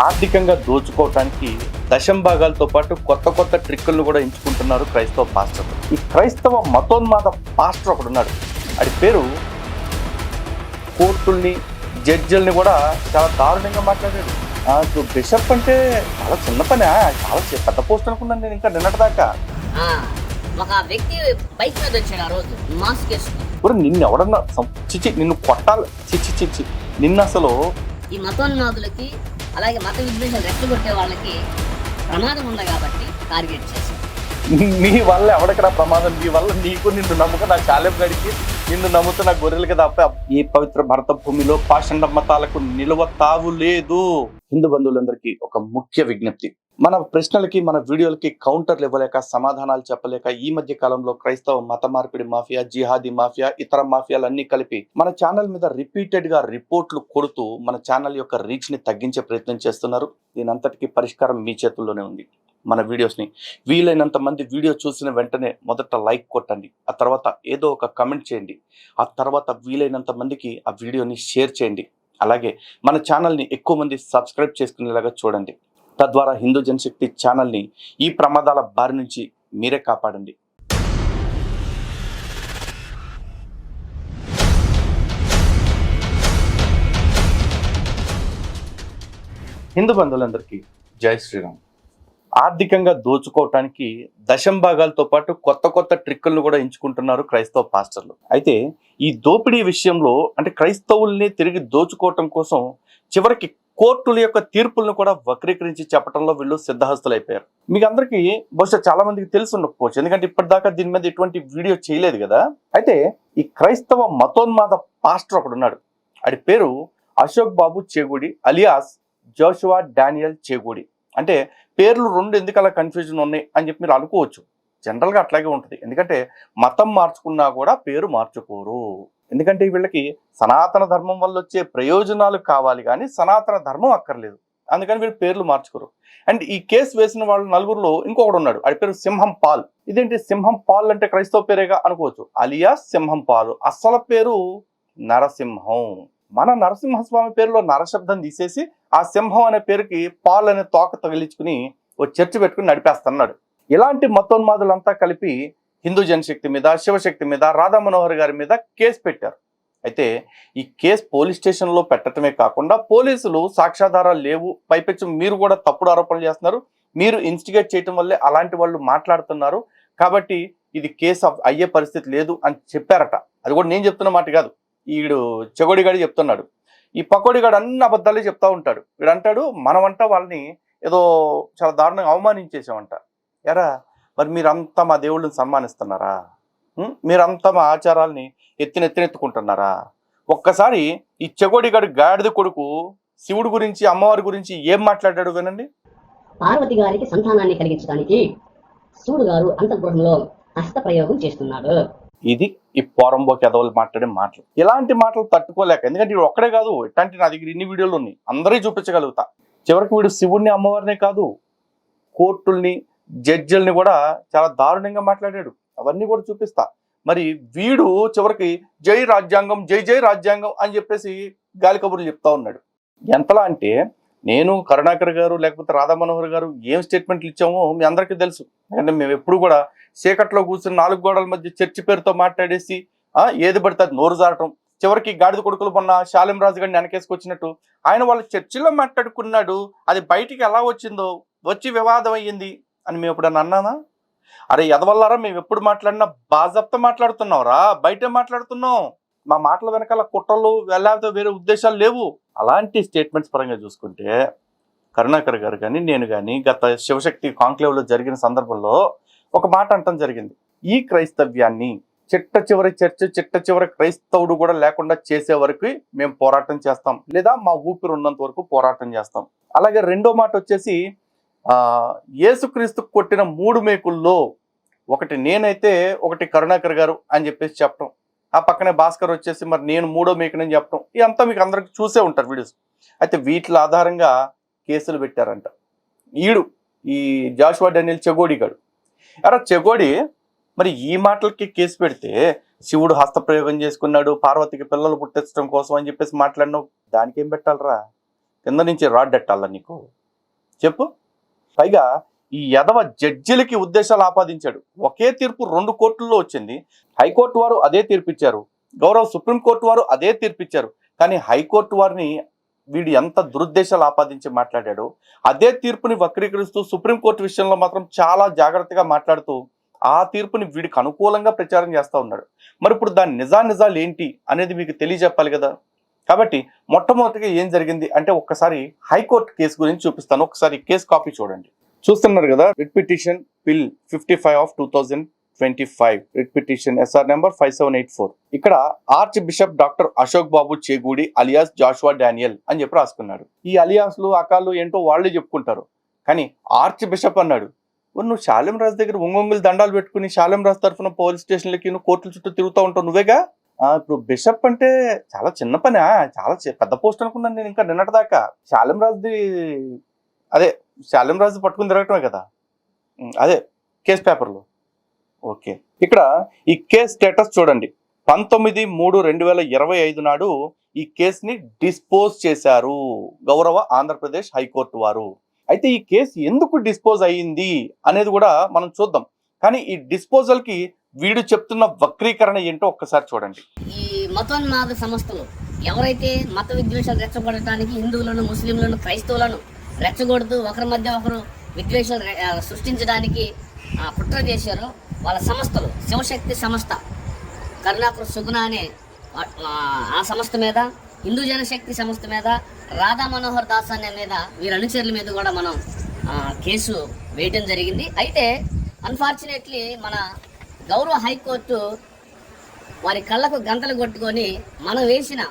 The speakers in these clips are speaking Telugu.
ఆర్థికంగా దోచుకోవటానికి దశం భాగాలతో పాటు కొత్త కొత్త ట్రిక్కులను కూడా ఎంచుకుంటున్నారు క్రైస్తవ పాస్టర్లు ఈ క్రైస్తవ మతోన్మాద పాస్టర్ ఒకడు ఉన్నాడు. అది పేరు కోర్టుల్ని జడ్జిల్ని కూడా చాలా దారుణంగా మాట్లాడాడు. సో బిషప్ అంటే చాలా చిన్న పని. చాలా పెద్ద పోస్ట్ అనుకున్నాను నేను ఇంకా నిన్నటిదాకా. ఒక వ్యక్తి బైక్ మీద వచ్చాడు ఆ రోజు మాస్క్ వేసుకుని. నిన్ను ఎవడన్నా సం- చిచి నిన్ను కొట్టాలి. చిచి చిచి నిన్ను అసలు ఈ మతోన్మాదులకి అలాగే మత విద్వేషాలు రెచ్చగొట్టే వాళ్ళకి ప్రమాదం ఉంది కాబట్టి టార్గెట్ చేశారు నీ వల్ల ఎవడికరా ప్రమాదం? నీ వల్ల నీకు నిన్ను నమ్ముక నా చాలెం గడికి నిన్ను నమ్ముతున్న గొర్రెలకి తప్ప ఈ పవిత్ర భరత భూమిలో పాషండ మతాలకు నిలువ తావు లేదు. హిందూ బంధువులందరికీ ఒక ముఖ్య విజ్ఞప్తి. మన ప్రశ్నలకి మన వీడియోలకి కౌంటర్లు ఇవ్వలేక సమాధానాలు చెప్పలేక ఈ మధ్య కాలంలో క్రైస్తవ మత మార్పిడి మాఫియా జిహాదీ మాఫియా ఇతర మాఫియాలన్నీ కలిపి మన ఛానల్ మీద రిపీటెడ్గా రిపోర్ట్లు కొడుతూ మన ఛానల్ యొక్క రీచ్ని తగ్గించే ప్రయత్నం చేస్తున్నారు. దీని అంతటికీ పరిష్కారం మీ చేతుల్లోనే ఉంది. మన వీడియోస్ని వీలైనంత మంది వీడియో చూసిన వెంటనే మొదట లైక్ కొట్టండి. ఆ తర్వాత ఏదో ఒక కమెంట్ చేయండి. ఆ తర్వాత వీలైనంత మందికి ఆ వీడియోని షేర్ చేయండి. అలాగే మన ఛానల్ని ఎక్కువ మంది సబ్స్క్రైబ్ చేసుకునేలాగా చూడండి. తద్వారా హిందూ జనశక్తి ఛానల్ని ఈ ప్రమాదాల బారి నుంచి మీరే కాపాడండి. హిందూ బంధువులందరికీ జై శ్రీరామ్. ఆర్థికంగా దోచుకోవటానికి దశం భాగాలతో పాటు కొత్త కొత్త ట్రిక్కులను కూడా ఎంచుకుంటున్నారు క్రైస్తవ పాస్టర్లు. అయితే ఈ దోపిడీ విషయంలో అంటే క్రైస్తవుల్ని తిరిగి దోచుకోవటం కోసం చివరికి కోర్టుల యొక్క తీర్పులను కూడా వక్రీకరించి చెప్పడంలో వీళ్ళు సిద్ధహస్తులైపోయారు. మీకు అందరికీ బహుశా చాలా మందికి తెలిసి ఉండకపోవచ్చు. ఎందుకంటే ఇప్పటిదాకా దీని మీద ఎటువంటి వీడియో చేయలేదు కదా. అయితే ఈ క్రైస్తవ మతోన్మాద పాస్టర్ ఒకడు ఉన్నాడు. ఆడి పేరు Ashok Babu Chegudi alias Joshua Daniel Chegudi. అంటే పేర్లు రెండు ఎందుకు అలా కన్ఫ్యూజన్ ఉన్నాయి అని చెప్పి మీరు అనుకోవచ్చు. జనరల్గా అట్లాగే ఉంటుంది. ఎందుకంటే మతం మార్చుకున్నా కూడా పేరు మార్చుకోరు. ఎందుకంటే వీళ్ళకి సనాతన ధర్మం వల్ల వచ్చే ప్రయోజనాలు కావాలి కానీ సనాతన ధర్మం అక్కర్లేదు. అందుకని వీళ్ళు పేర్లు మార్చుకోరు. అండ్ ఈ కేసు వేసిన వాళ్ళు నలుగురిలో ఇంకొకడు ఉన్నాడు. అది పేరు సింహం పాల్. ఇదేంటి? సింహం పాల్ అంటే క్రైస్తవ పేరేగా అనుకోవచ్చు. అలియా సింహం పాల్. అసలు పేరు నరసింహం. మన నరసింహస్వామి పేరులో నరశబ్దం తీసేసి ఆ సింహం అనే పేరుకి పాల్ అనే తోక తగిలించుకుని ఓ చర్చి పెట్టుకుని నడిపేస్తున్నాడు. ఇలాంటి మతోన్మాదులంతా కలిపి హిందూ జనశక్తి మీద శివశక్తి మీద రాధా మనోహర్ గారి మీద కేసు పెట్టారు. అయితే ఈ కేసు పోలీస్ స్టేషన్లో పెట్టడమే కాకుండా పోలీసులు సాక్ష్యాధారాలు లేవు పైపెచ్చు మీరు కూడా తప్పుడు ఆరోపణలు చేస్తున్నారు మీరు ఇన్స్టిగేట్ చేయటం వల్లే అలాంటి వాళ్ళు మాట్లాడుతున్నారు కాబట్టి ఇది కేసు అయ్యే పరిస్థితి లేదు అని చెప్పారట. అది కూడా నేను చెప్తున్న మాట కాదు. ఈడు చెగోడిగాడు చెప్తున్నాడు. ఈ పకోడిగాడు అన్ని అబద్ధాలే చెప్తా ఉంటాడు. వీడు అంటాడు మనమంట వాళ్ళని ఏదో చాలా దారుణంగా అవమానించేసామంట ఎరా మరి మీరంతా మా దేవుళ్ళని సన్మానిస్తున్నారా? మీరంతా మా ఆచారాల్ని ఎత్తిన ఎత్తినెత్తుకుంటున్నారా? ఒక్కసారి ఈ చెగోడిగాడు గాడిద కొడుకు శివుడు గురించి అమ్మవారి గురించి ఏం మాట్లాడాడు వినండి. పార్వతి గారికి సంతానాన్ని కలిగించడానికి శివుడు గారు అంతఃగృహంలో హస్తప్రయోగం చేస్తున్నాడు. ఇది ఈ పోరంబోకి ఎదవలు మాట్లాడే మాటలు. ఇలాంటి మాటలు తట్టుకోలేక ఎందుకంటే వీడు ఒక్కడే కాదు ఇట్లాంటి నా దగ్గర ఇన్ని వీడియోలు ఉన్నాయి అందరి చూపించగలుగుతా. చివరికి వీడు శివుడిని అమ్మవారినే కాదు కోర్టుల్ని జడ్జిల్ని కూడా చాలా దారుణంగా మాట్లాడాడు. అవన్నీ కూడా చూపిస్తా. మరి వీడు చివరికి జై రాజ్యాంగం జై జై రాజ్యాంగం అని చెప్పేసి గాలి కబుర్లు చెప్తా ఉన్నాడు. ఎంతలా అంటే నేను కరుణాకర్ గారు లేకపోతే రాధా మనోహర్ గారు ఏం స్టేట్మెంట్లు ఇచ్చామో మీ అందరికీ తెలుసు. ఎందుకంటే మేము ఎప్పుడు కూడా చీకట్లో కూర్చుని నాలుగు గోడల మధ్య చర్చి పేరుతో మాట్లాడేసి ఏది పడితే అది నోరు జారటం. చివరికి గాడిద కొడుకులు మొన్న శాలిం రాజు గారిని వెనకేసుకొచ్చినట్టు ఆయన వాళ్ళ చర్చిలో మాట్లాడుకున్నాడు. అది బయటికి ఎలా వచ్చిందో వచ్చి వివాదం అయ్యింది. అని మేము ఎప్పుడన్నా అన్నానా అరే ఎదవల్లారా మేము ఎప్పుడు మాట్లాడినా బాజప్త మాట్లాడుతున్నావురా బయటే మాట్లాడుతున్నాం. మా మాటల వెనకాల కుట్రలు లేకపోతే వేరే ఉద్దేశాలు లేవు. అలాంటి స్టేట్మెంట్స్ పరంగా చూసుకుంటే కరుణాకర్ గారు కానీ నేను కానీ గత శివశక్తి కాంక్లేవ్లో జరిగిన సందర్భంలో ఒక మాట అంటం జరిగింది. ఈ క్రైస్తవ్యాన్ని చిట్ట చివరి చర్చ చిట్ట చివరి క్రైస్తవుడు కూడా లేకుండా చేసే వరకు మేము పోరాటం చేస్తాం. లేదా మా ఊపిరి ఉన్నంత వరకు పోరాటం చేస్తాం. అలాగే రెండో మాట వచ్చేసి యేసుక్రీస్తు కొట్టిన మూడు మేకుల్లో ఒకటి నేనైతే ఒకటి కరుణాకర్ గారు అని చెప్పేసి చెప్పడం ఆ పక్కనే భాస్కర్ వచ్చేసి మరి నేను మూడో మేకనని చెప్పడం ఇదంతా మీకు అందరికి చూసే ఉంటారు వీడియోస్. అయితే వీటి ఆధారంగా కేసులు పెట్టారంట. ఈడు ఈ జాషువా డానియల్ చెగోడి గాడు. అరే చెగోడి మరి ఈ మాటలకి కేసు పెడితే శివుడు హస్తప్రయోగం చేసుకున్నాడు పార్వతికి పిల్లలు పుట్టించడం కోసం అని చెప్పేసి మాట్లాడినావు. దానికేం పెట్టాలరా? కింద నుంచి రాడ్ పెట్టాలా నీకు? చెప్పు. పైగా ఈ యదవ జడ్జిలకి ఉద్దేశాలు ఆపాదించాడు. ఒకే తీర్పు రెండు కోర్టుల్లో వచ్చింది. హైకోర్టు వారు అదే తీర్పిచ్చారు. గౌరవ సుప్రీంకోర్టు వారు అదే తీర్పిచ్చారు. కానీ హైకోర్టు వారిని వీడు ఎంత దురుద్దేశాలు ఆపాదించి మాట్లాడాడో అదే తీర్పుని వక్రీకరిస్తూ సుప్రీంకోర్టు విషయంలో మాత్రం చాలా జాగ్రత్తగా మాట్లాడుతూ ఆ తీర్పుని వీడికి అనుకూలంగా ప్రచారం చేస్తూ ఉన్నాడు. మరి ఇప్పుడు దాని నిజా నిజాలు ఏంటి అనేది మీకు తెలియజెప్పాలి కదా? కాబట్టి మొట్టమొదటిగా ఏం జరిగింది అంటే ఒక్కసారి హైకోర్టు కేసు గురించి చూపిస్తాను. ఒకసారి కేసు కాపీ చూడండి. చూస్తున్నారు కదా writ petition bill fifty five of two thousand twenty five. Writ petition SR number five seven eight four. ఇక్కడ archbishop doctor Ashok Babu Chegudi alias Joshua Daniel అని చెప్పి రాసుకున్నాడు. ఈ అలియాస్లు అకాలు ఏంటో వాళ్ళే చెప్పుకుంటారు. కానీ ఆర్చ్ బిషప్ అన్నాడు నువ్వు శాలెం రాజు దగ్గర ఒంగొంగులు దండాలు పెట్టుకుని శాలెం రాజు తరఫున పోలీస్ స్టేషన్లకి నువ్వు కోర్టుల చుట్టూ తిరుగుతూ ఉంటావు నువ్వేగా? ఇప్పుడు బిషప్ అంటే చాలా చిన్న పనా చాలా పెద్ద పోస్ట్ అనుకున్నాను నేను ఇంకా నిన్నటి దాకా. శాలెం రాజుది అదే శాలెం రాజు పట్టుకుని తిరగటమే కదా. అదే కేస్ పేపర్లో. ఓకే. ఇక్కడ ఈ కేస్ స్టేటస్ చూడండి. పంతొమ్మిది మూడు రెండు వేల ఇరవై ఐదు నాడు ఈ కేసుని డిస్పోజ్ చేశారు గౌరవ ఆంధ్రప్రదేశ్ హైకోర్టు వారు. అయితే ఈ కేసు ఎందుకు డిస్పోజ్ అయ్యింది అనేది కూడా మనం చూద్దాం. కానీ ఈ డిస్పోజల్కి వీడు చెప్తున్న వక్రీకరణ ఏంటో ఒక్కసారి చూడండి. ఈ మతోన్మాద సంస్థలు ఎవరైతే మత విద్వేషాలు రెచ్చగొడటానికి హిందువులను ముస్లింలను క్రైస్తవులను రెచ్చగొడుతూ ఒకరి మధ్య ఒకరు విద్వేషాలు సృష్టించడానికి కుట్ర చేశారో వాళ్ళ సంస్థలు శివశక్తి సంస్థ కరుణాకర్ సుగుణ అనే ఆ- సంస్థ మీద హిందూ జనశక్తి సంస్థ మీద రాధా మనోహర్ దాస్ అనే మీద వీరి అనుచరుల మీద కూడా మనం కేసు వేయడం జరిగింది. అయితే అన్ఫార్చునేట్లీ మన గౌరవ హైకోర్టు వారి కళ్ళకు గంతలు కొట్టుకొని మనం వేసిన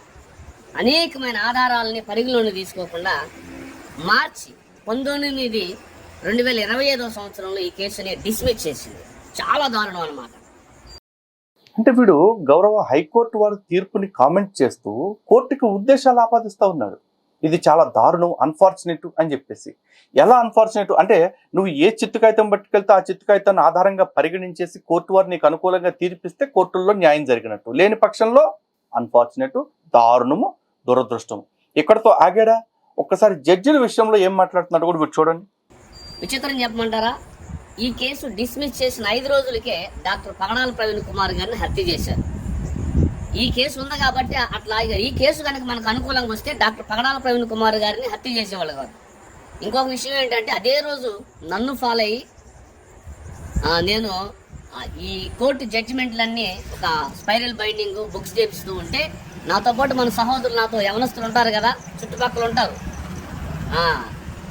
అనేకమైన ఆధారాలని పరిగణలోకి తీసుకోకుండా మార్చి పంతొమ్మిది రెండు వేల ఇరవై ఐదో సంవత్సరంలో ఈ కేసుని డిస్మిస్ చేసింది. చాలా దారుణం అన్నమాట. అంటే వీడు గౌరవ హైకోర్టు వారి తీర్పుని కామెంట్ చేస్తూ కోర్టుకి ఉద్దేశాలు ఆపాదిస్తూ ఉన్నాడు. ఇది చాలా దారుణం అన్ఫార్చునేట్ అని చెప్పేసి. ఎలా అన్ఫార్చునేట్ అంటే నువ్వు ఏ చిత్తు కాగితం పట్టుకెళ్తే ఆ చిత్తు కాగితాన్ని ఆధారంగా పరిగణించేసి కోర్టు వారు నీకు అనుకూలంగా తీర్పిస్తే కోర్టుల్లో న్యాయం జరిగినట్టు. లేని పక్షంలో అన్ఫార్చునేట్ దారుణము దురదృష్టము. ఇక్కడతో ఆగాడా? ఒక్కసారి జడ్జిల విషయంలో ఏం మాట్లాడుతున్నాడు కూడా మీరు చూడండి. విచిత్రం చెప్పమంటారా? ఈ కేసు డిస్మిస్ చేసిన ఐదు రోజులకే డాక్టర్ పగడాల ప్రవీణ్ కుమార్ గారిని హత్య చేశారు. ఈ కేసు ఉంది కాబట్టి అట్లా ఇక ఈ కేసు కనుక మనకు అనుకూలంగా వస్తే డాక్టర్ పగడాల ప్రవీణ్ కుమార్ గారిని హత్య చేసేవాళ్ళు కాదు. ఇంకొక విషయం ఏంటంటే అదే రోజు నన్ను ఫాలో అయ్యి నేను ఈ కోర్టు జడ్జిమెంట్లన్నీ ఒక స్పైరల్ బైండింగ్ బుక్స్ చేపిస్తూ ఉంటే నాతో పాటు మన సహోదరులు నాతో యవనస్తులు ఉంటారు కదా చుట్టుపక్కల ఉంటారు.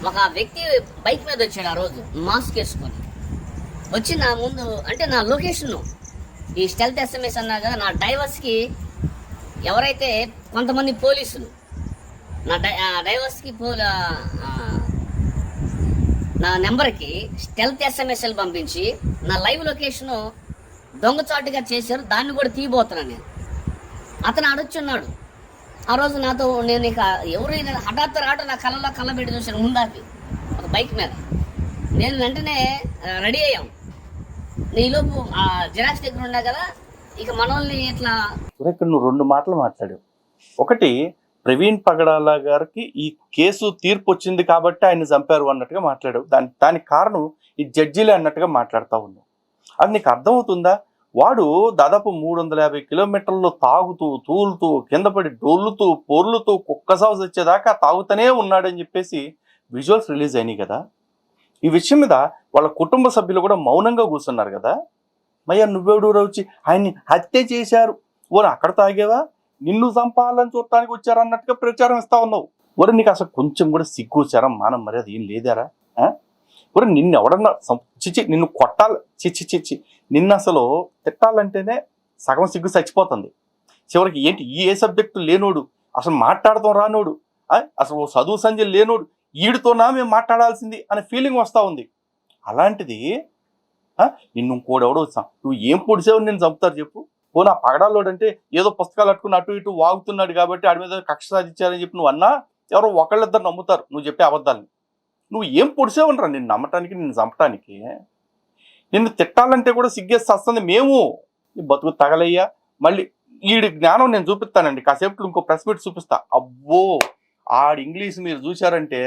ఒక వ్యక్తి బైక్ మీద వచ్చాడు ఆ రోజు మాస్క్ వేసుకొని. వచ్చి నా ముందు అంటే నా లొకేషన్ ఈ స్టెల్త్ ఎస్ఎంఎస్ అన్నా కదా నా డైవర్స్కి ఎవరైతే కొంతమంది పోలీసులు నా డై డైవర్స్కి పో నా నెంబర్కి స్టెల్త్ ఎస్ఎంఎస్ఎల్ పంపించి నా లైవ్ లొకేషను దొంగచాటుగా చేశారు దాన్ని కూడా తీయబోతున్నాను నేను. అతను అడుచున్నాడు ఆ రోజు నాతో నేను ఇక ఎవరైనా హఠాత్తు రావడం నా కళ్ళలో కళ్ళ పెట్టి చూశాను ముందాకి ఒక బైక్ మీద. నేను వెంటనే రెడీ అయ్యాం. నీలోపు ఆ జిరాక్స్ దగ్గర ఉన్నా కదా ఇక మనల్ని ఇట్లా ఇక్కడ నువ్వు రెండు మాటలు మాట్లాడావు. ఒకటి ప్రవీణ్ పగడాల గారికి ఈ కేసు తీర్పు వచ్చింది కాబట్టి ఆయన చంపారు అన్నట్టుగా మాట్లాడావు. దాని దానికి కారణం ఈ జడ్జీలే అన్నట్టుగా మాట్లాడుతూ ఉన్నావు. అది నీకు అర్థమవుతుందా? వాడు దాదాపు మూడు వందల యాభై కిలోమీటర్లు తాగుతూ తూలుతూ కింద పడి డొల్లుతూ పొర్లుతూ కుక్క సాగు వచ్చేదాకా తాగుతూనే ఉన్నాడని చెప్పేసి విజువల్స్ రిలీజ్ అయినాయి కదా. ఈ విషయం మీద వాళ్ళ కుటుంబ సభ్యులు కూడా మౌనంగా కూర్చున్నారు కదా. మయ్యా నువ్వెవడు వచ్చి ఆయన్ని హత్య చేశారు. ఓరు అక్కడ తాగేవా? నిన్ను చంపాలని చూడటానికి వచ్చారు అన్నట్టుగా ప్రచారం ఇస్తా ఉన్నావు. ఒరే నీకు అసలు కొంచెం కూడా సిగ్గు చరం మానం మరి అది ఏం లేదారా? ఒరే నిన్ను ఎవడన్నా చిచి నిన్ను కొట్టాలి. చిచి చిచి నిన్ను అసలు తిట్టాలంటేనే సగం సిగ్గు చచ్చిపోతుంది. చివరికి ఏంటి? ఏ సబ్జెక్టు లేనోడు. అసలు మాట్లాడతాం రానోడు. అసలు ఓ చదువు సంజయ్ లేనోడు. వీడితోనా మేము మాట్లాడాల్సింది అనే ఫీలింగ్ వస్తూ ఉంది. అలాంటిది నిన్ను ఇంకోడెవడో వచ్చా నువ్వు ఏం పొడిసావు నేను చంపుతారు చెప్పు. ఓ నా పగడాలోడు అంటే ఏదో పుస్తకాలు అట్టుకుని అటు ఇటు వాగుతున్నాడు కాబట్టి ఆడి మీద కక్ష సాధించారని చెప్పి నువ్వు అన్నా ఎవరో ఒకళ్ళిద్దరు నమ్ముతారు నువ్వు చెప్పే అబద్ధాలని నువ్వు ఏం పొడిసావనరా నిన్ను నమ్మటానికి నిన్ను చంపటానికి. నిన్ను తిట్టాలంటే కూడా సిగ్గేసి వస్తుంది మేము. ఈ బతుకు తగలయ్యా. మళ్ళీ వీడి జ్ఞానం నేను చూపిస్తానండి. కాసేపు ఇంకో ప్రెస్ మీట్ చూపిస్తా. అబ్బో! ఆడు ఇంగ్లీష్ మీరు చూశారంటే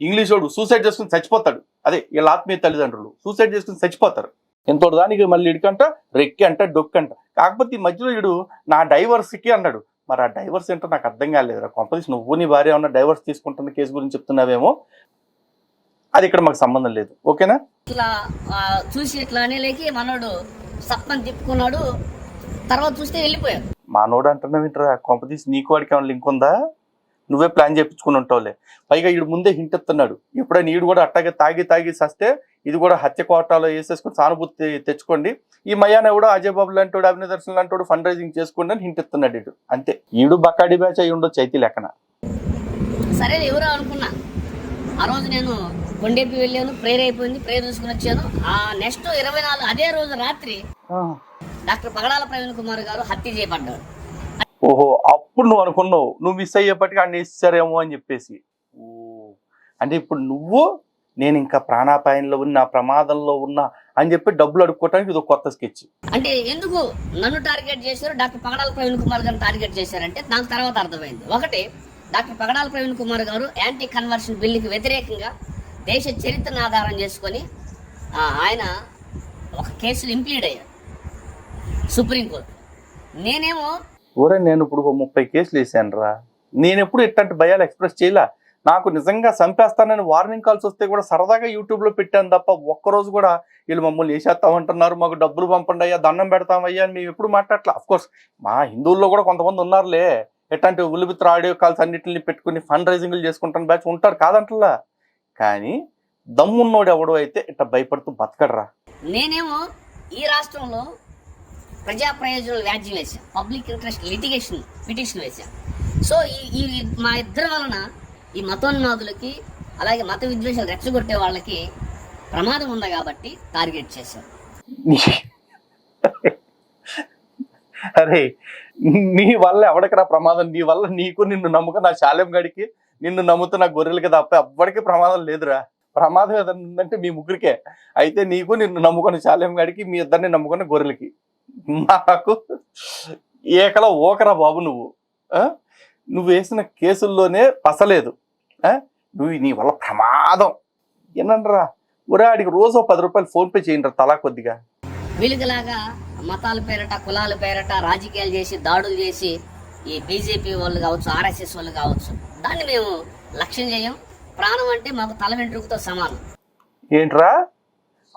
ఇంగ్లీష్ వాడు సూసైడ్ చేసుకుని చచ్చిపోతాడు. అదే వీళ్ళ ఆత్మీయ తల్లిదండ్రులు. సూసైడ్ చేసుకుని చచ్చిపోతారు. ఎంతో దానికి మళ్ళీ ఇడికంట రెక్కి అంట డొక్కంట కాకపోతే ఈ మధ్యలో ఇడు నా డైవర్స్కి అన్నాడు. మరి ఆ డైవర్స్ ఏంటో నాకు అర్థం కాలేదురా కొంపదీసి నువ్వు నీ భార్య ఉన్న డైవర్స్ తీసుకుంటున్న కేసు గురించి చెప్తున్నావేమో? అది ఇక్కడ మాకు సంబంధం లేదు. ఓకేనా? ఇట్లా చూసి ఇట్లా అనేలేకి మనోడు సప్పని తిప్పుకున్నాడు. తర్వాత చూస్తే వెళ్ళిపోయాడు. మా నోడు అంటున్నావు ఏంట్రా కొంపదీసి నీకు వాడికి ఏమైనా లింక్ ఉందా? నువ్వే ప్లాన్ చేయించుకుని ఉంటావులే. పైగా ఈడు ముందే హింట్ ఇస్తున్నాడు. ఎప్పుడైనా ఈడు కూడా అట్టాగే తాగి తాగి సస్తే ఇది కూడా హత్య కోటాలో వేసేసుకుని సానుభూతి తెచ్చుకోండి. ఈ మయాన కూడా అజయ్ బాబు లాంటి అభినయ దర్శన్ లాంటి ఫండ్ రైజింగ్ చేసుకోండి అని హింట్ ఇస్తున్నాడు ఇడు అంతే. ఈడు బకాడి బ్యాచ్ అయి ఉండొచ్చు అయితే లెక్కన. సరే ఎవరో అనుకున్నా. ఆ రోజు నేను కొండేపి వెళ్ళాను ప్రేయర్ అయిపోయింది ప్రేయర్ చూసుకుని వచ్చాను. ఆ నెక్స్ట్ ఇరవై నాలుగు అదే రోజు రాత్రి డాక్టర్ పగడాల ప్రవీణ్ కుమార్ గారు హత్య చేయబడ్డాడు. ఓహో అప్పుడు నువ్వు అనుకున్నావు నువ్వు మిస్ అయ్యేప్పటికీ అన్ని ఇస్తారేమో అని చెప్పేసి. ఓ అంటే ఇప్పుడు నువ్వు నేను ఇంకా ప్రాణాపాయంలో ఉన్నా ప్రమాదంలో ఉన్నా అని చెప్పి డబ్బులు అడుక్కోవటానికి ఇది ఒక కొత్త స్కెచ్. అంటే ఎందుకు నన్ను టార్గెట్ చేశారు? డాక్టర్ పగడాల ప్రవీణ్ కుమార్ గారు టార్గెట్ చేశారంటే దాని తర్వాత అర్థమైంది. ఒకటి డాక్టర్ పగడాల ప్రవీణ్ కుమార్ గారు యాంటీ కన్వర్షన్ బిల్లుకి వ్యతిరేకంగా దేశ చరిత్రను ఆధారం చేసుకొని ఆయన ఒక కేసులు ఇంప్లీడ్ అయ్యారు సుప్రీంకోర్టు. నేనేమో ఊరే నేను ఇప్పుడు ముప్పై కేసులు వేసాను రా నేను ఎప్పుడు ఇట్లాంటి భయాలు ఎక్స్ప్రెస్ చేయలే? నాకు నిజంగా చంపేస్తానని వార్నింగ్ కాల్స్ వస్తే కూడా సరదాగా యూట్యూబ్లో పెట్టాను తప్ప ఒక్కరోజు కూడా వీళ్ళు మమ్మల్ని వేసేస్తామంటున్నారు మాకు డబ్బులు పంపండి అయ్యా దండం పెడతామయ్యా అని మేము ఎప్పుడు మాట్లాడలే కోర్స్ మా హిందువుల్లో కూడా కొంతమంది ఉన్నారులే. ఎట్లాంటి ఉల్లిపిత్ర ఆడియో కాల్స్ అన్నింటిని పెట్టుకుని ఫండ్ రైజింగ్లు చేసుకుంటాను బ్యాచ్ ఉంటారు కాదంటలా? కానీ దమ్మున్నోడు ఎవడో అయితే ఇట్లా భయపడుతూ బతకడరా. నేనేమో ఈ రాష్ట్రంలో ప్రజా ప్రయోజనాలు వ్యాజ్యం వేశాను పబ్లిక్ ఇంట్రెస్ట్ లిటిగేషన్ పిటిషన్ వేశాను సో ఈ ఈ మా ఇద్దరి వలన ఈ మతోన్మాదులకి అలాగే మత విద్వేషాలు రెచ్చగొట్టే వాళ్ళకి ప్రమాదం ఉంది కాబట్టి టార్గెట్ చేశారు. అరే నీ వల్ల ఎవడికరా ప్రమాదం? నీ వల్ల నీకు నిన్ను నమ్ముకున్న నా శాలెం గడికి నిన్ను నమ్ముతున్న గొర్రెలకి తప్ప ఎవ్వడికి ప్రమాదం లేదురా. ప్రమాదం ఏదైనా ఉందంటే మీ ముగ్గురికే. అయితే నీకు నిన్ను నమ్ముకున్న శాలెం గడికి మీ ఇద్దరిని నమ్ముకున్న గొర్రెలకి. నాకు ఏకలా ఓకరా బాబు నువ్వు? నువ్వు వేసిన కేసుల్లోనే పసలేదు? నువ్వు నీ వల్ల ప్రమాదం. ఏనంటరా ఒరే ఆడికి రోజు పది రూపాయలు ఫోన్పే చేయండి తలా కొద్దిగా. వీళ్ళకిలాగా మతాల పేరట కులాల పేరట రాజకీయాలు చేసి దాడులు చేసి ఈ బీజేపీ వాళ్ళు కావచ్చు ఆర్ఎస్ఎస్ వాళ్ళు కావచ్చు దాన్ని మేము లక్ష్యం చేయం. ప్రాణం అంటే మాకు తల వెంట్రుకతో సమానం. ఏంట్రా?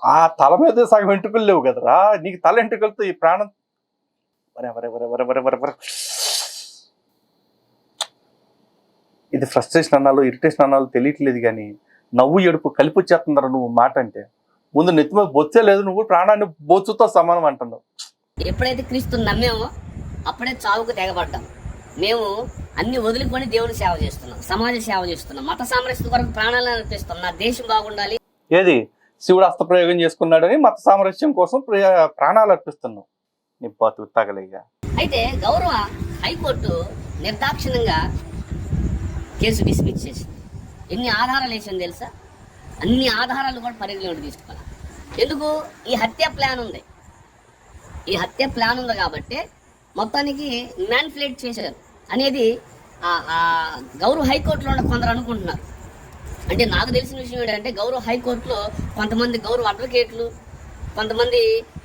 ఆ తల మీద సగం వెంట్రుకలు లేవు కదరా. నీకు తల వెంట్రుకలతో ఈ ప్రాణం ఇది ఫ్రస్ట్రేషన్ అన్నాలో ఇరిటేషన్ అన్నాలో తెలియట్లేదు కానీ నవ్వు ఎడుపు కలిపి వచ్చేస్తుందరా నువ్వు మాట అంటే? ముందు నెత్తి మీద బొచ్చే లేదు నువ్వు ప్రాణాన్ని బొచ్చుతో సమానం అంటున్నావు. ఎప్పుడైతే క్రీస్తుని నమ్మామో అప్పుడే చావుకు తెగబడ్డాం. మేము అన్ని వదులుకొని దేవుని సేవ చేస్తున్నాం సమాజ సేవ చేస్తున్నాం. మత సామరస్యం కొరకు ప్రాణాలను అర్పిస్తాం నా దేశం బాగుండాలి. ఏది? శివుడు అస్త్రప్రయోగం చేసుకున్నాడని మత సామరస్యం కోసం ప్రాణాలు అర్పిస్తున్నావు నీ బతుకు తగలేగా. అయితే గౌరవ హైకోర్టు నిర్దాక్షిణ్యంగా కేసు డిస్మిస్ చేసింది. ఎన్ని ఆధారాలు వేసింది తెలుసా? అన్ని ఆధారాలు కూడా పరిగణలోకి తీసుకోవాలి? ఎందుకు? ఈ హత్య ప్లాన్ ఉంది. ఈ హత్య ప్లాన్ ఉంది కాబట్టి మొత్తానికి మ్యాన్ఫ్లేట్ చేశారు. అనేది గౌరవ హైకోర్టులో ఉన్న కొందరు అనుకుంటున్నారు. అంటే నాకు తెలిసిన విషయం ఏంటంటే గౌరవ హైకోర్టులో కొంతమంది గౌరవ అడ్వకేట్లు కొంతమంది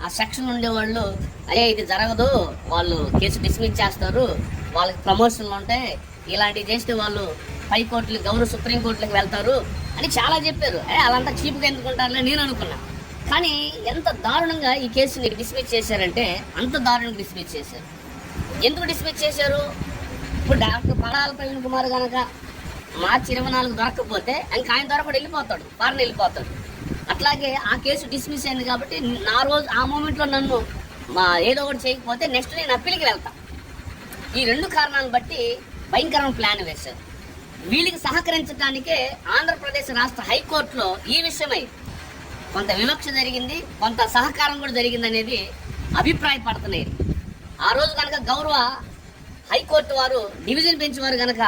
ఆ సెక్షన్ ఉండేవాళ్ళు అయ్యా ఇది జరగదు వాళ్ళు కేసు డిస్మిస్ చేస్తారు వాళ్ళకి ప్రమోషన్లు ఉంటాయి ఇలాంటివి చేస్తే వాళ్ళు హైకోర్టులు గౌరవ సుప్రీంకోర్టులకు వెళ్తారు అని చాలా చెప్పారు. ఏ అలాంతా చీప్గా ఎందుకుంటారులే నేను అనుకున్నా. కానీ ఎంత దారుణంగా ఈ కేసుని డిస్మిస్ చేశారంటే అంత దారుణంగా డిస్మిస్ చేశారు. ఎందుకు డిస్మిస్ చేశారు? ఇప్పుడు డాక్టర్ పడాల ప్రవీణ్ కుమార్ కనుక మార్చి ఇరవై నాలుగు దొరకకపోతే ఇంకా ఆయన దొరకడు వెళ్ళిపోతాడు ఫారెన్ వెళ్ళిపోతాడు. అట్లాగే ఆ కేసు డిస్మిస్ అయింది కాబట్టి నా రోజు ఆ మూమెంట్లో నన్ను మా ఏదో ఒకటి చేయకపోతే నెక్స్ట్ నేను అప్పీల్కి వెళ్తాను ఈ రెండు కారణాలను బట్టి భయంకరమైన ప్లాన్ వేశారు. వీళ్ళకి సహకరించడానికే ఆంధ్రప్రదేశ్ రాష్ట్ర హైకోర్టులో ఈ విషయమై కొంత వివక్ష జరిగింది కొంత సహకారం కూడా జరిగింది అనేది అభిప్రాయపడుతున్నాయి. ఆ రోజు కనుక గౌరవ హైకోర్టు వారు డివిజన్ బెంచ్ వారు కనుక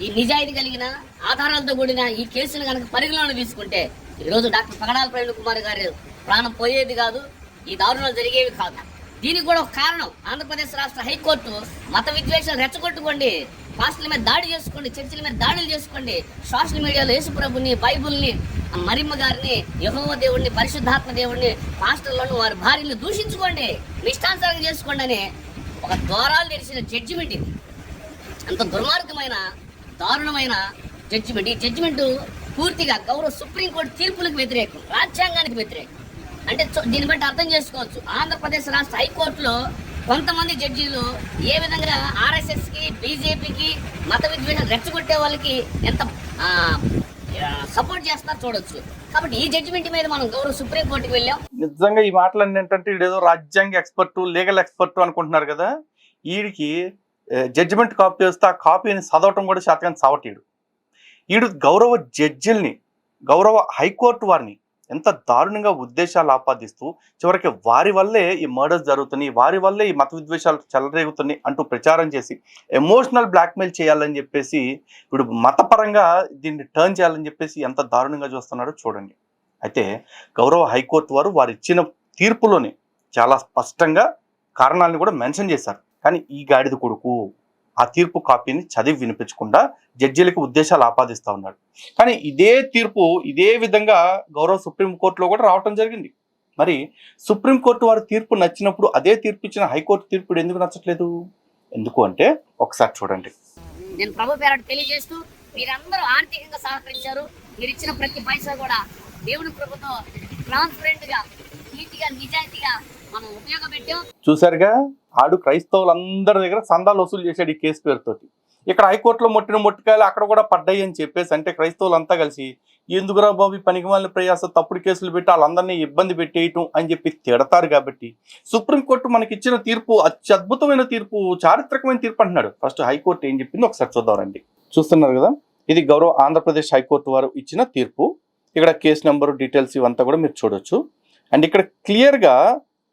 ఈ నిజాయితీ కలిగిన ఆధారాలతో కూడిన ఈ కేసును కనుక పరిగణలోకి తీసుకుంటే ఈరోజు డాక్టర్ పగడాల ప్రవీణ్ కుమార్ గారు ప్రాణం పోయేది కాదు ఈ దారుణాలు జరిగేవి కాదు. దీనికి కూడా ఒక కారణం ఆంధ్రప్రదేశ్ రాష్ట్ర హైకోర్టు మత విద్వేషాలు రెచ్చగొట్టుకోండి పాస్టర్ల మీద దాడి చేసుకోండి చర్చిల మీద దాడులు చేసుకోండి సోషల్ మీడియాలో యేసుప్రభుని బైబుల్ని మరిమ్మ గారిని యహోవ దేవుడిని పరిశుద్ధాత్మ దేవుడిని పాస్టర్లను వారి భార్యను దూషించుకోండి మీ చేసుకోండి అని ఒక ద్వారాలు తెరిచిన జడ్జిమెంట్ ఇది. అంత దుర్మార్గమైన దారుణమైన జడ్జిమెంట్ ఈ జడ్జిమెంట్ పూర్తిగా గౌరవ సుప్రీంకోర్టు తీర్పులకు వ్యతిరేకం రాజ్యాంగానికి వ్యతిరేకం. అంటే దీన్ని బట్టి అర్థం చేసుకోవచ్చు. ఆంధ్రప్రదేశ్ రాష్ట్ర హైకోర్టులో కొంతమంది జడ్జీలు ఏ విధంగా ఆర్ఎస్ఎస్కి బీజేపీకి మత విద్వేషం రెచ్చగొట్టే వాళ్ళకి ఎంత సపోర్ట్ చేస్తారో చూడొచ్చు. కాబట్టి ఈ జడ్జిమెంట్ మీద మనం గౌరవ సుప్రీంకోర్టుకి వెళ్ళాం. నిజంగా ఈ మాటలన్నీ ఏంటంటే వీడేదో రాజ్యాంగ ఎక్స్పర్ట్ లీగల్ ఎక్స్పర్ట్ అనుకుంటున్నారు కదా. వీడికి జడ్జిమెంట్ కాపీ వస్తే ఆ కాపీని చదవటం కూడా శాతకాన్ని చవటీడు వీడు గౌరవ జడ్జిల్ని గౌరవ హైకోర్టు వారిని ఎంత దారుణంగా ఉద్దేశాలు ఆపాదిస్తూ చివరికి వారి వల్లే ఈ మర్డర్స్ జరుగుతున్నాయి వారి వల్లే ఈ మత విద్వేషాలు చెలరేగుతున్నాయి అంటూ ప్రచారం చేసి ఎమోషనల్ బ్లాక్మెయిల్ చేయాలని చెప్పేసి ఇప్పుడు మతపరంగా దీన్ని టర్న్ చేయాలని చెప్పేసి ఎంత దారుణంగా చూస్తున్నాడో చూడండి. అయితే గౌరవ హైకోర్టు వారు వారు ఇచ్చిన తీర్పులోనే చాలా స్పష్టంగా కారణాలను కూడా మెన్షన్ చేశారు. కానీ ఈ గాడిద కొడుకు ఆ తీర్పు కాపీని చదివి వినిపించకుండా జడ్జీలకు ఉద్దేశాలు ఆపాదిస్తా ఉన్నాడు. కానీ ఇదే తీర్పు ఇదే విధంగా గౌరవ సుప్రీంకోర్టులో కూడా రావటం జరిగింది. మరి సుప్రీంకోర్టు వారి తీర్పు నచ్చినప్పుడు అదే తీర్పు ఇచ్చిన హైకోర్టు తీర్పు ఎందుకు నచ్చట్లేదు? ఎందుకు అంటే ఒకసారి చూడండి. నేను ప్రభు పేరట తెలియజేస్తూ మీరందరూ ఆర్థికంగా సహకరించారు. మీరు ఇచ్చిన ప్రతి పైసా కూడా దేవుని ప్రభుతో ట్రాన్స్పరెంట్గా నీతిగా నిజాయితీగా మనం ఉపయోగపెట్టాం. చూశారుగా? ఆడు క్రైస్తవులందరి దగ్గర సందాలు వసూలు చేశాడు ఈ కేసు పేరుతోటి. ఇక్కడ హైకోర్టులో మొట్టిన మొట్టికాయలు అక్కడ కూడా పడ్డాయి అని చెప్పేసి అంటే క్రైస్తవులంతా కలిసి ఎందుకురా బాబు ఈ పనికి వాళ్ళని ప్రయాస తప్పుడు కేసులు పెట్టి వాళ్ళందరినీ ఇబ్బంది పెట్టేయటం అని చెప్పి తిడతారు కాబట్టి సుప్రీంకోర్టు మనకి ఇచ్చిన తీర్పు అత్యద్భుతమైన తీర్పు చారిత్రకమైన తీర్పు అంటున్నాడు. ఫస్ట్ హైకోర్టు ఏం చెప్పింది ఒకసారి చూద్దాం రండి. చూస్తున్నారు కదా? ఇది గౌరవ ఆంధ్రప్రదేశ్ హైకోర్టు వారు ఇచ్చిన తీర్పు. ఇక్కడ కేసు నెంబర్ డీటెయిల్స్ ఇవంతా కూడా మీరు చూడొచ్చు. అండ్ ఇక్కడ క్లియర్గా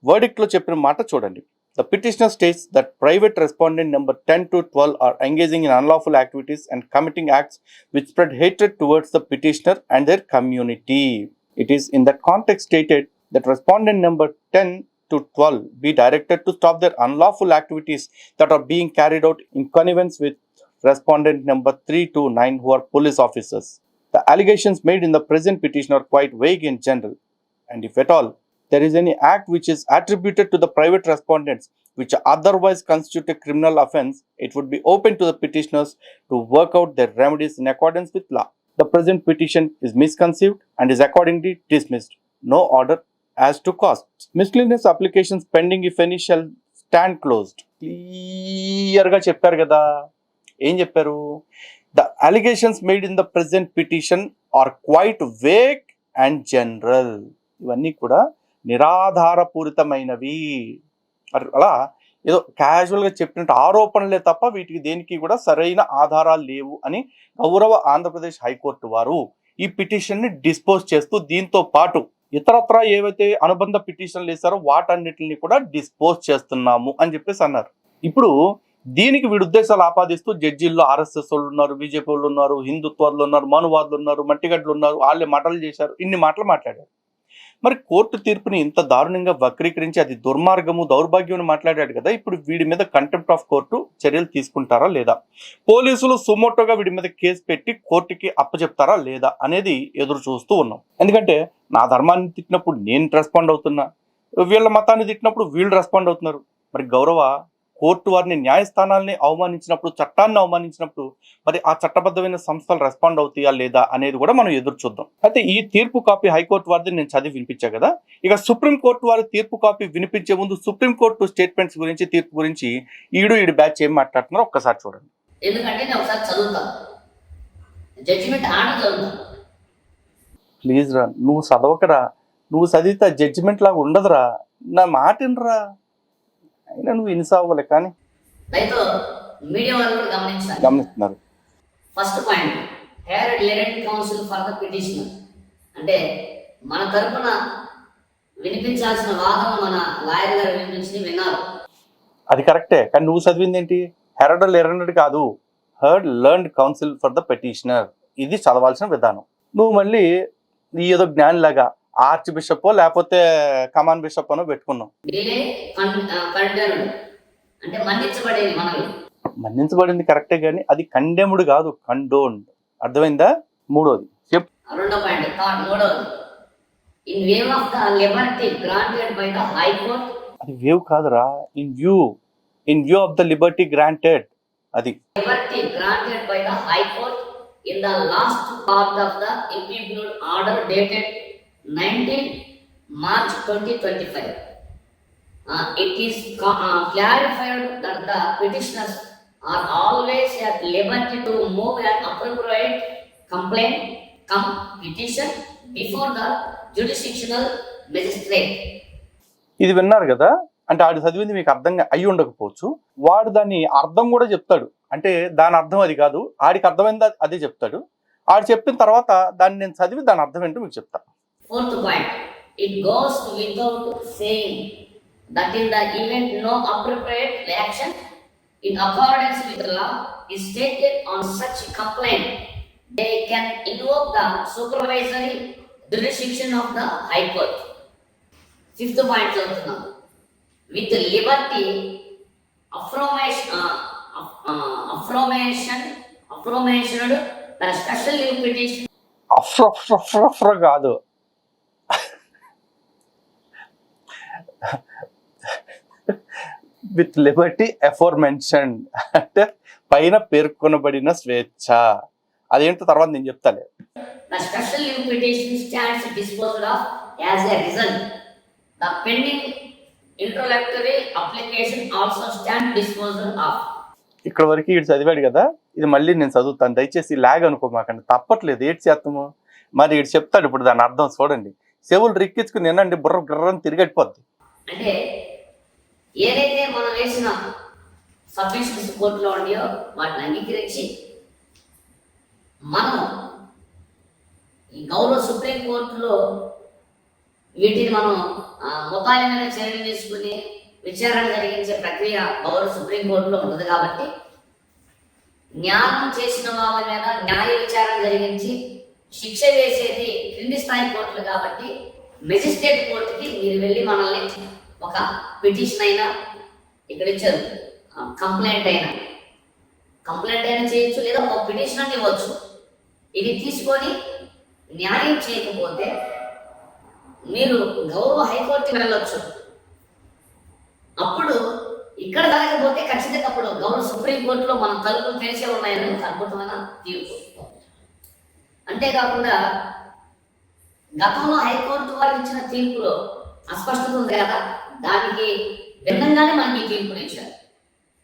వర్డిక్ట్లో చెప్పిన మాట చూడండి. The petitioner states that private respondent number 10 to 12 are engaging in unlawful activities and committing acts which spread hatred towards the petitioner and their community. It is in that context stated that respondent number 10 to 12 be directed to stop their unlawful activities that are being carried out in connivance with respondent number 3 to 9 who are police officers. The allegations made in the present petition are quite vague in general, and if at all there is any act which is attributed to the private respondents which otherwise constitute a criminal offense, it would be open to the petitioners to work out their remedies in accordance with law. The present petition is misconceived and is accordingly dismissed. No order as to cost. Miscellaneous applications pending, if any, shall stand closed. క్లియర్గా చెప్పారు కదా ఏం చెప్పారు the allegations made in the present petition are quite vague and general ఇవన్నీ కూడా నిరాధారపూరితమైనవి. అలా ఏదో క్యాజువల్గా చెప్పినట్టు ఆరోపణలే తప్ప వీటికి దేనికి కూడా సరైన ఆధారాలు లేవు అని గౌరవ ఆంధ్రప్రదేశ్ హైకోర్టు వారు ఈ పిటిషన్ని డిస్పోజ్ చేస్తూ దీంతో పాటు ఇతరత్ర ఏవైతే అనుబంధ పిటిషన్లు వేస్తారో వాటన్నిటిని కూడా డిస్పోజ్ చేస్తున్నాము అని చెప్పేసి అన్నారు. ఇప్పుడు దీనికి వీడి ఉద్దేశాలు ఆపాదిస్తూ జడ్జీల్లో ఆర్ఎస్ఎస్ వాళ్ళు ఉన్నారు బీజేపీ వాళ్ళు ఉన్నారు హిందుత్వాలు ఉన్నారు మనువాదులు ఉన్నారు మట్టిగడ్లు ఉన్నారు వాళ్ళే మాటలు చేశారు ఇన్ని మాటలు మాట్లాడారు. మరి కోర్టు తీర్పుని ఇంత దారుణంగా వక్రీకరించి అది దుర్మార్గము దౌర్భాగ్యం అని మాట్లాడాడు కదా ఇప్పుడు వీడి మీద కంటెంప్ట్ ఆఫ్ కోర్టు చర్యలు తీసుకుంటారా లేదా? పోలీసులు సుమోటోగా వీడి మీద కేసు పెట్టి కోర్టుకి అప్పచెప్తారా లేదా అనేది ఎదురు చూస్తూ ఉన్నాం. ఎందుకంటే నా ధర్మాన్ని తిట్టినప్పుడు నేను రెస్పాండ్ అవుతున్నా వీళ్ళ మతాన్ని తిట్టినప్పుడు వీళ్ళు రెస్పాండ్ అవుతున్నారు. మరి గౌరవ కోర్టు వారిని న్యాయస్థానాల్ని అవమానించినప్పుడు చట్టాన్ని అవమానించినప్పుడు మరి ఆ చట్టబద్ధమైన సంస్థలు రెస్పాండ్ అవుతాయా లేదా అనేది కూడా మనం ఎదురు చూద్దాం. అయితే ఈ తీర్పు కాపీ హైకోర్టు వారిది నేను చదివి వినిపించా కదా. ఇక సుప్రీం కోర్టు వారి తీర్పు కాపీ వినిపించే ముందు సుప్రీం కోర్టు స్టేట్మెంట్స్ గురించి తీర్పు గురించి ఈడు ఈడు బ్యాచ్ ఏం మాట్లాడుతున్నారో ఒక్కసారి చూడండి. ఎందుకంటే నేను ఒకసారి చదువుతాను జడ్జిమెంట్ ఆర్డర్ చదువుతాను ప్లీజ్ రా నువ్వు చదవకరా. నువ్వు చదివితే జడ్జిమెంట్ లాగా ఉండదురా. నా మాట వినరా. అయినా నువ్వు కానీ వాళ్ళు కూడా గమనించాలి. గమనిస్తున్నారు. First point heard learned counsel for the petitioner అంటే మన తరపున వినిపించాల్సిన వాదన మన లాయర్ గారు వినిపించి విన్నారు. అది కరెక్టే కానీ నువ్వు చదివింది ఏంటి హెరడ్ లెరనడ్ కాదు heard learned counsel for the petitioner ఇది చదవాల్సిన విధానం. నువ్వు మళ్ళీ ఈ ఏదో జ్ఞానిలాగా ఆర్చ్ బిషప్ లేకపోతే కమాన్ బిషప్ అనో అంటే మన్నించబడేది మనవి మన్నించబడింది కరెక్టే కానీ అది కండెముడు కాదు కండోన్డ్. అర్థమైందా? మూడోది. చెప్ రెండో పాయింట్ థర్డ్ మూడవది in view of the liberty granted by the high court అది వేవ్ కాదురా. In view in view of the liberty granted అది. Part of the impeachment order dated nineteen March twenty twenty five it is clarified that the petitioners are always at liberty to move and appropriate complaint cum petition before the jurisdictional magistrate ఇది విన్నారు కదా అంటే ఆడు చదివింది మీకు అర్థంగా అయి ఉండకపోవచ్చు వాడు దాన్ని అర్థం కూడా చెప్తాడు అంటే దాని అర్థం అది కాదు ఆడికి అర్థమైంది అదే చెప్తాడు ఆడు చెప్పిన తర్వాత దాన్ని నేను చదివి దాని అర్థం ఏంటో మీకు చెప్తాను Fourth point, it goes without saying that in the event no appropriate action in accordance with law is taken on such complaint, they can invoke the supervisory jurisdiction of the High Court. Fifth point చదువుతున్నాం with liberty affirmation uh, uh, affirmation affirmation the special leave petition కాదు విత్ లిబర్టీ ఎఫోర్ మెన్షన్ అంటే పైన పేర్కొనబడిన స్వేచ్ఛ. అదేంటో తర్వాత నేను చెప్తాలే. Stands disposed of as a result. The pending interlocutory application also stands disposed of. ఇక్కడ వరకు ఇటు చదివాడు కదా ఇది మళ్ళీ నేను చదువుతాను. దయచేసి లాగ్ అనుకోమాకండి. తప్పట్లేదు ఏడు చేస్తాము? మరి ఇటు చెప్తాడు ఇప్పుడు దాని అర్థం చూడండి. చెవులు రిక్కించుకుని నిన్నండి బుర్ర గుర్రని తిరిగట్టిపోద్ది అంటే ఏదైతే మనం వేసిన సబ్మిషన్స్ కోర్టులో ఉన్నాయో వాటిని అంగీకరించి మనం ఈ గౌరవ సుప్రీం కోర్టులో వీటిని మనం ముఖాయమైన చర్యలు తీసుకుని విచారణ జరిగించే ప్రక్రియ గౌరవ సుప్రీం కోర్టులో ఉంటుంది కాబట్టి న్యాయం చేసిన వాళ్ళ మీద న్యాయ విచారణ జరిగించి శిక్ష వేసేది క్రింది స్థాయి కోర్టులు కాబట్టి మెజిస్ట్రేట్ కోర్టుకి మీరు వెళ్ళి మనల్ని ఒక పిటిషన్ అయినా ఇక్కడ ఇచ్చారు. కంప్లైంట్ అయినా. కంప్లైంట్ అయినా చేయొచ్చు లేదా ఒక పిటిషన్ అని ఇవ్వచ్చు. ఇది తీసుకొని న్యాయం చేయకపోతే మీరు గౌరవ హైకోర్టుకి వెళ్ళొచ్చు. అప్పుడు ఇక్కడ జరగకపోతే ఖచ్చితంగా అప్పుడు గౌరవ సుప్రీంకోర్టులో మన తలుపులు తెరిచే ఉన్నాయని అద్భుతమైన తీర్పు. అంతేకాకుండా గతంలో హైకోర్టు వారు ఇచ్చిన తీర్పులో అస్పష్టత ఉంది కదా? దానికి భిన్నంగానే మనకి ఈ తీర్పుని ఇచ్చారు.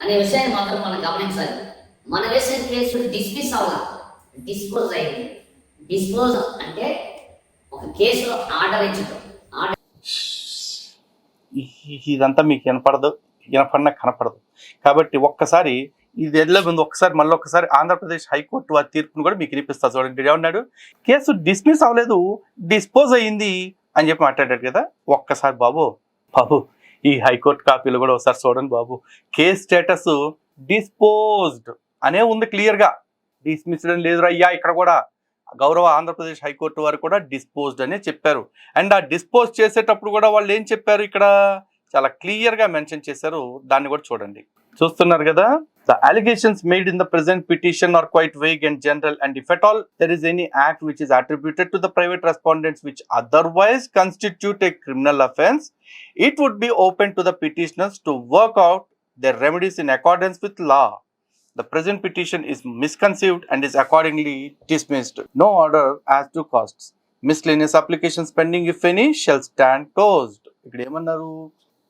అనే విషయాన్ని మాత్రం మనం గమనించాలి. మన వేసిన కేసు డిస్మిస్ అవ్వాలి? డిస్పోజ్ అయింది. డిస్పోజ్ అంటే ఒక కేసులో ఆర్డర్ ఇచ్చడం ఇదంతా మీకు వినపడదు. వినపడినా కనపడదు. కాబట్టి ఒక్కసారి ఇది వెళ్ళే ముందు ఒకసారి మళ్ళీ ఒకసారి ఆంధ్రప్రదేశ్ హైకోర్టు వారి తీర్పును కూడా మీకు వినిపిస్తా. చూడండి ఏమన్నాడు కేసు డిస్మిస్ అవ్వలేదు డిస్పోజ్ అయ్యింది అని చెప్పి మాట్లాడాడు కదా. ఒక్కసారి బాబు బాబు ఈ హైకోర్టు కాపీలు కూడా ఒకసారి చూడండి బాబు. కేస్ స్టేటస్ డిస్పోజ్డ్ అనే ఉంది క్లియర్గా. డిస్మిస్డ్ అని లేదు అయ్యా ఇక్కడ కూడా. గౌరవ ఆంధ్రప్రదేశ్ హైకోర్టు వారు కూడా డిస్పోజ్డ్ అనే చెప్పారు. అండ్ ఆ డిస్పోజ్ చేసేటప్పుడు కూడా వాళ్ళు ఏం చెప్పారు ఇక్కడ? చాలా క్లియర్గా మెన్షన్ చేశారు. దాన్ని కూడా చూడండి. చూస్తున్నారు కదా the allegations made in the present petition are quite vague and general and if at all there is any act which is attributed to the private respondents which otherwise constitute a criminal offence it would be open to the petitioners to work out their remedies in accordance with law. The present petition is misconceived and is accordingly dismissed. No order as to costs. Miscellaneous applications pending, if any, shall stand closed. ఇక్కడ ఏమన్నారు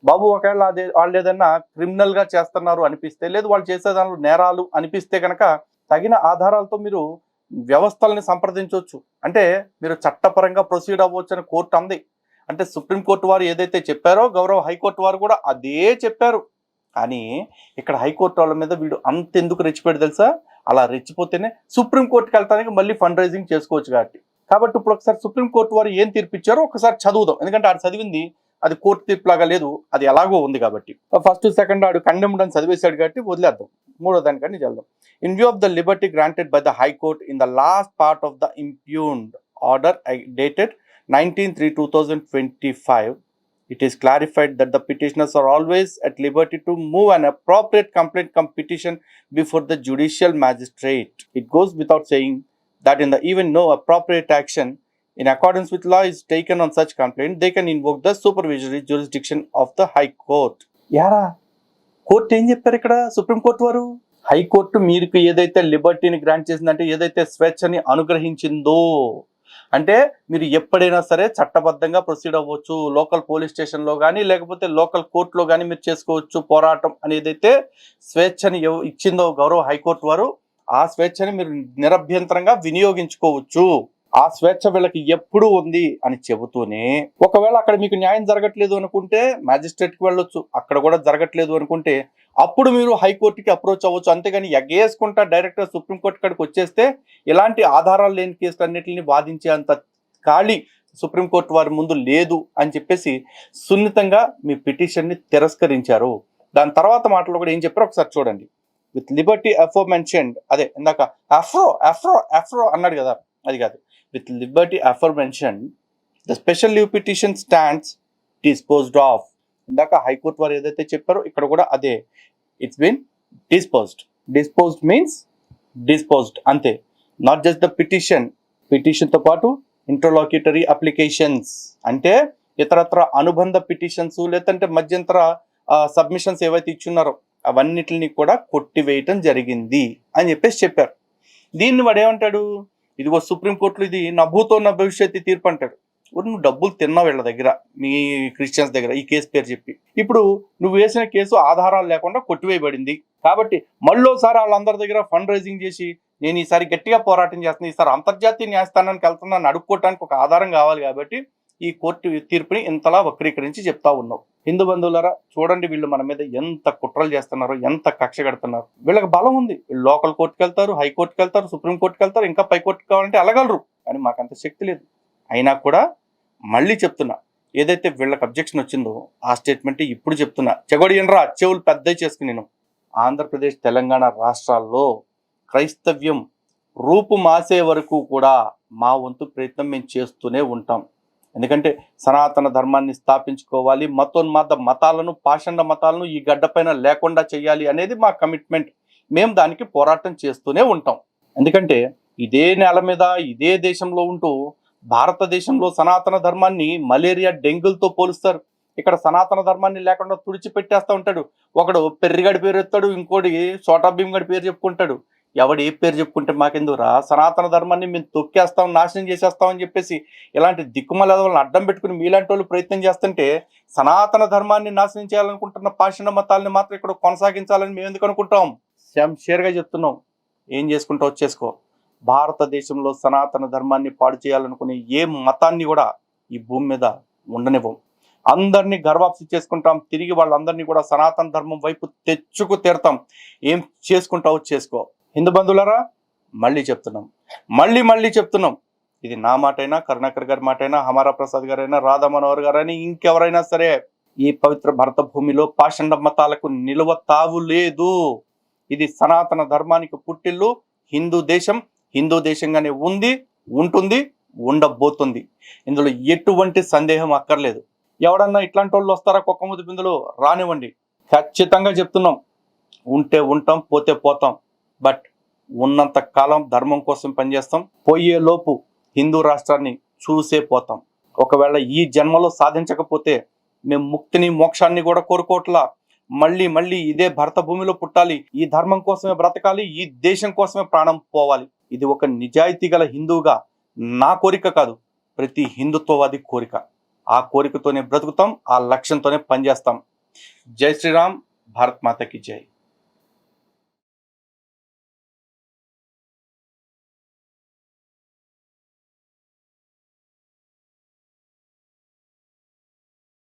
బాబు ఒకవేళ అదే వాళ్ళు ఏదన్నా క్రిమినల్గా చేస్తున్నారు అనిపిస్తే లేదు వాళ్ళు చేసే దానిలో నేరాలు అనిపిస్తే కనుక తగిన ఆధారాలతో మీరు వ్యవస్థల్ని సంప్రదించవచ్చు. అంటే మీరు చట్టపరంగా ప్రొసీడ్ అవ్వచ్చు అని కోర్టు అంది. అంటే సుప్రీంకోర్టు వారు ఏదైతే చెప్పారో గౌరవ హైకోర్టు వారు కూడా అదే చెప్పారు. కానీ ఇక్కడ హైకోర్టు వాళ్ళ మీద వీడు అంత ఎందుకు రెచ్చిపోయాడు తెలుసా? అలా రెచ్చిపోతేనే సుప్రీంకోర్టుకి వెళ్తానికి మళ్ళీ ఫండ్ రైజింగ్ చేసుకోవచ్చు కాబట్టి. కాబట్టి ఇప్పుడు ఒకసారి సుప్రీంకోర్టు వారు ఏం తీర్పిచ్చారో ఒకసారి చదువుదాం. ఎందుకంటే ఆడు చదివింది అది కోర్టు తీర్పులాగా లేదు అది ఎలాగో ఉంది కాబట్టి. ఫస్ట్ సెకండ్ ఆడు కండెమ్డ్ అని చదివేశాడు కాబట్టి వదిలేద్దాం. మూడో కానీ చదువుదాం in view of the liberty granted by the high court in the last part of the impugned order I dated nineteen three two thousand twenty five it is clarified that the petitioners are always at liberty to move an appropriate complaint cum petition before the judicial magistrate it goes without saying that in the even no appropriate action in accordance with law is taken on such complaint, they can invoke the supervisory jurisdiction of the High Court. యారా? కోర్టు ఏం చెప్పారు ఇక్కడ? సుప్రీం కోర్టు వారు? హైకోర్టు మీకు ఏదైతే లిబర్టీని గ్రాంట్ చేసిందంటే ఏదైతే స్వేచ్ఛని అనుగ్రహించిందో అంటే మీరు ఎప్పుడైనా సరే చట్టబద్ధంగా ప్రొసీడ్ అవ్వచ్చు. లోకల్ పోలీస్ స్టేషన్లో కానీ లేకపోతే లోకల్ కోర్టులో కానీ మీరు చేసుకోవచ్చు పోరాటం అనేది అయితే స్వేచ్ఛని ఇచ్చిందో గౌరవ హైకోర్టు వారు ఆ స్వేచ్ఛని మీరు నిరభ్యంతరంగా వినియోగించుకోవచ్చు. ఆ స్వేచ్ఛ వీళ్ళకి ఎప్పుడూ ఉంది అని చెబుతూనే ఒకవేళ అక్కడ మీకు న్యాయం జరగట్లేదు అనుకుంటే మ్యాజిస్ట్రేట్కి వెళ్ళొచ్చు అక్కడ కూడా జరగట్లేదు అనుకుంటే అప్పుడు మీరు హైకోర్టుకి అప్రోచ్ అవ్వచ్చు. అంతేగాని ఎగేసుకుంటా డైరెక్ట్గా సుప్రీంకోర్టు కాడికి వచ్చేస్తే ఇలాంటి ఆధారాలు లేని కేసులన్నింటిని బాధించే అంత ఖాళీ సుప్రీంకోర్టు వారి ముందు లేదు అని చెప్పేసి సున్నితంగా మీ పిటిషన్ని తిరస్కరించారు. దాని తర్వాత మాటలు కూడా ఏం చెప్పారో ఒకసారి చూడండి. విత్ లిబర్టీ అఫో మెన్షన్డ్ అదే ఇందాక అఫ్రో అఫ్రో అఫ్రో అన్నాడు కదా అది కాదు. With liberty aforementioned, the special leave petition stands disposed of ఇందాక హైకోర్టు వారు ఏదైతే చెప్పారో ఇక్కడ కూడా అదే. It's been disposed disposed means disposed అంతే. నాట్ జస్ట్ ద పిటిషన్ పిటిషన్తో పాటు ఇంటర్లాక్యుటరీ అప్లికేషన్స్ అంటే ఇతరత్ర అనుబంధ పిటిషన్స్ లేదంటే మధ్యంతర సబ్మిషన్స్ ఏవైతే ఇచ్చున్నారో అవన్నిటిని కూడా కొట్టివేయటం జరిగింది అని చెప్పేసి చెప్పారు. దీన్ని వాడు ఏమంటాడు? ఇదిగో సుప్రీంకోర్టులో ఇది నభూతో నా భవిష్యత్తు తీర్పు అంటాడు. నువ్వు డబ్బులు తిన్నావు వీళ్ళ దగ్గర మీ క్రిస్టియన్స్ దగ్గర ఈ కేసు పేరు చెప్పి. ఇప్పుడు నువ్వు వేసిన కేసు ఆధారాలు లేకుండా కొట్టివేయబడింది. కాబట్టి మళ్ళోసారి వాళ్ళందరి దగ్గర ఫండ్ రైజింగ్ చేసి నేను ఈసారి గట్టిగా పోరాటం చేస్తున్నాను ఈసారి అంతర్జాతీయ న్యాయస్థానానికి వెళ్తున్నాను అడుక్కోవటానికి ఒక ఆధారం కావాలి కాబట్టి ఈ కోర్టు తీర్పుని ఇంతలా వక్రీకరించి చెప్తా ఉన్నావు. హిందూ బంధువులరా చూడండి వీళ్ళు మన మీద ఎంత కుట్రలు చేస్తున్నారో ఎంత కక్ష కడుతున్నారు. వీళ్ళకి బలం ఉంది. వీళ్ళు లోకల్ కోర్టుకి వెళ్తారు హైకోర్టుకి వెళ్తారు సుప్రీం కోర్టుకి వెళ్తారు ఇంకా పై కోర్టుకి కావాలంటే అలగలరు కానీ మాకు అంత శక్తి లేదు. అయినా కూడా మళ్ళీ చెప్తున్నా. ఏదైతే వీళ్ళకి అబ్జెక్షన్ వచ్చిందో ఆ స్టేట్మెంట్ ఇప్పుడు చెప్తున్నా. చెగొడియనరా చెవులు పెద్దవి చేసుకుని నేను. ఆంధ్రప్రదేశ్ తెలంగాణ రాష్ట్రాల్లో క్రైస్తవ్యం రూపు మాసే వరకు కూడా మా వంతు ప్రయత్నం మేము చేస్తూనే ఉంటాం. ఎందుకంటే సనాతన ధర్మాన్ని స్థాపించుకోవాలి మతోన్మాద మతాలను పాషండ మతాలను ఈ గడ్డపైన లేకుండా చేయాలి అనేది మా కమిట్మెంట్. మేము దానికి పోరాటం చేస్తూనే ఉంటాం. ఎందుకంటే ఇదే నేల మీద ఇదే దేశంలో ఉంటూ భారతదేశంలో సనాతన ధర్మాన్ని మలేరియా డెంగ్యూలతో పోలుస్తారు. ఇక్కడ సనాతన ధర్మాన్ని లేకుండా తుడిచిపెట్టేస్తూ ఉంటాడు. ఒకడు పెర్రిగడి పేరు ఎత్తాడు ఇంకోటి చోటా గడి పేరు చెప్పుకుంటాడు. ఎవడు ఏ పేరు చెప్పుకుంటే మాకెందుకురా సనాతన ధర్మాన్ని మేము తొక్కేస్తాం నాశనం చేసేస్తాం అని చెప్పేసి ఇలాంటి దిక్కుమల వాళ్ళని అడ్డం పెట్టుకుని మీలాంటి వాళ్ళు ప్రయత్నం చేస్తుంటే సనాతన ధర్మాన్ని నాశనం చేయాలనుకుంటున్న పాషణ మతాలని మాత్రం ఇక్కడ కొనసాగించాలని మేము ఎందుకు అనుకుంటాం? షేర్గా చెప్తున్నాం. ఏం చేసుకుంటావు చేసుకో. భారతదేశంలో సనాతన ధర్మాన్ని పాడు చేయాలనుకునే ఏ మతాన్ని కూడా ఈ భూమి మీద ఉండనివ్వం. అందరినీ గర్వాప్సి చేసుకుంటాం. తిరిగి వాళ్ళందరినీ కూడా సనాతన ధర్మం వైపు తెచ్చుకు తీరతాం. ఏం చేసుకుంటావు చేసుకో. హిందూ బంధువులరా మళ్ళీ చెప్తున్నాం. మళ్ళీ మళ్ళీ చెప్తున్నాం. ఇది నా మాటైనా కరుణాకర్ గారి మాటైనా హమారా ప్రసాద్ గారైనా రాధా మనోహర్ గారైనా ఇంకెవరైనా సరే ఈ పవిత్ర భరత భూమిలో పాషండ మతాలకు నిలువ తావు లేదు. ఇది సనాతన ధర్మానికి పుట్టిల్లు. హిందూ దేశం హిందూ దేశంగానే ఉంది ఉంటుంది ఉండబోతుంది. ఇందులో ఎటువంటి సందేహం అక్కర్లేదు. ఎవడన్నా ఇట్లాంటి వాళ్ళు వస్తారా కుక్క ముద్దు బిందులు? రానివ్వండి. ఖచ్చితంగా చెప్తున్నాం. ఉంటే ఉంటాం పోతే పోతాం. బట్ ఉన్నంత కాలం ధర్మం కోసం పనిచేస్తాం. పోయేలోపు హిందూ రాష్ట్రాన్ని చూసే పోతాం. ఒకవేళ ఈ జన్మలో సాధించకపోతే మేము ముక్తిని మోక్షాన్ని కూడా కోరుకోవట్లా? మళ్ళీ మళ్ళీ ఇదే భరత భూమిలో పుట్టాలి. ఈ ధర్మం కోసమే బ్రతకాలి. ఈ దేశం కోసమే ప్రాణం పోవాలి. ఇది ఒక నిజాయితీ గల హిందువుగా నా కోరిక కాదు ప్రతి హిందుత్వవాది కోరిక. ఆ కోరికతోనే బ్రతుకుతాం ఆ లక్ష్యంతోనే పనిచేస్తాం. జై శ్రీరామ్ భారత్ మాతకి జై.